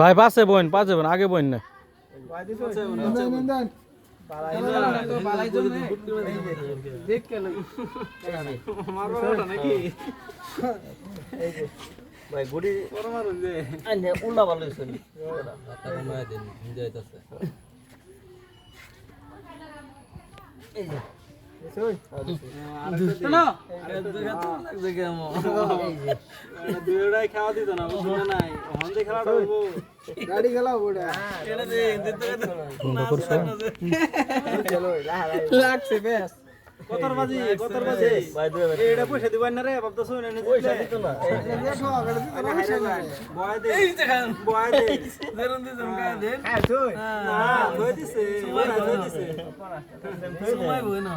ভাই পাশে বোন পাশে বোন আগে বোন না। উল্লা ভালো এই যে। কতর বাজি কতর বাজি এইটা পয়সা দিবেন না রে বাপ শুনে নে পয়সা দিত না বয় দে এই যে খান বয় দে জেরুন দি জমকা দেন হ্যাঁ তুই না ধুই দিছে সময় বই না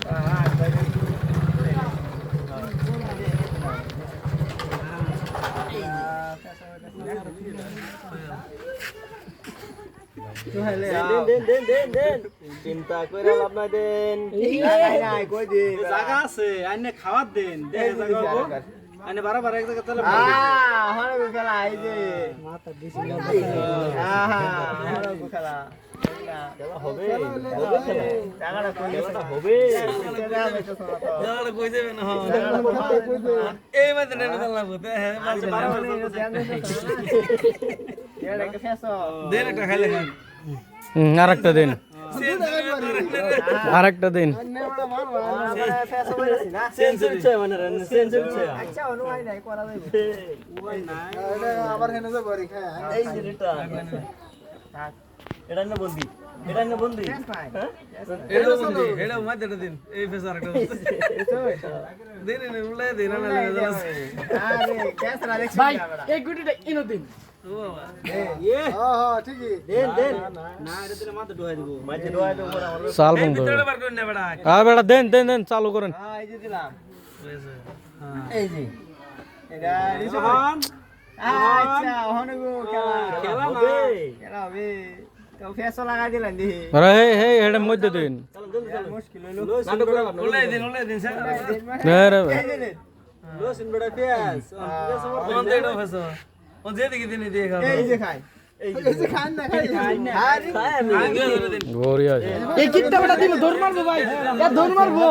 চিন্তা করে নাই দেন জায়গা আছে আইনে খাওয়ার দেন আইনে বারা বারা এক জায়গা তাহলে খেলা। হবে হবে খেলা খেলাটা হবে আচ্ছা, বারা বারা হুম, আর একটা দিন। আর একটা দিন। সেন্সর ইচ্ছে মানে সেন্সর ইচ্ছে আবার হেনে যাব রে খায় এই যে এটা এটা না এটা না বন্দি হ্যাঁ এই গুটিটা ইনো দিন হ্যাঁ হ্যাঁ ঠিকই দেন দেন না এটা দিলে মাথা ঢুকাই দিব মাঝে দোয়া তো উপর আমার চাল বন্ধ আ বেটা দেন দেন দেন চালু করেন এই যে এই যে এখন খেলা হবে আরে মধ্যে দিন চলো জলদি চলো উলাই দিন উলাই দিন স্যার নে রে ভাই। লোসিন বড় পেঁয়াজ কোন দেড় ফেসো ও যে দিকে দিন দিয়ে খাও এই যে এই যে খান না খাই খায় আমি গড়িয়া আছে। এই কিটটা বড় দিন দৌড় মারবো ভাই। দৌড় মারবো।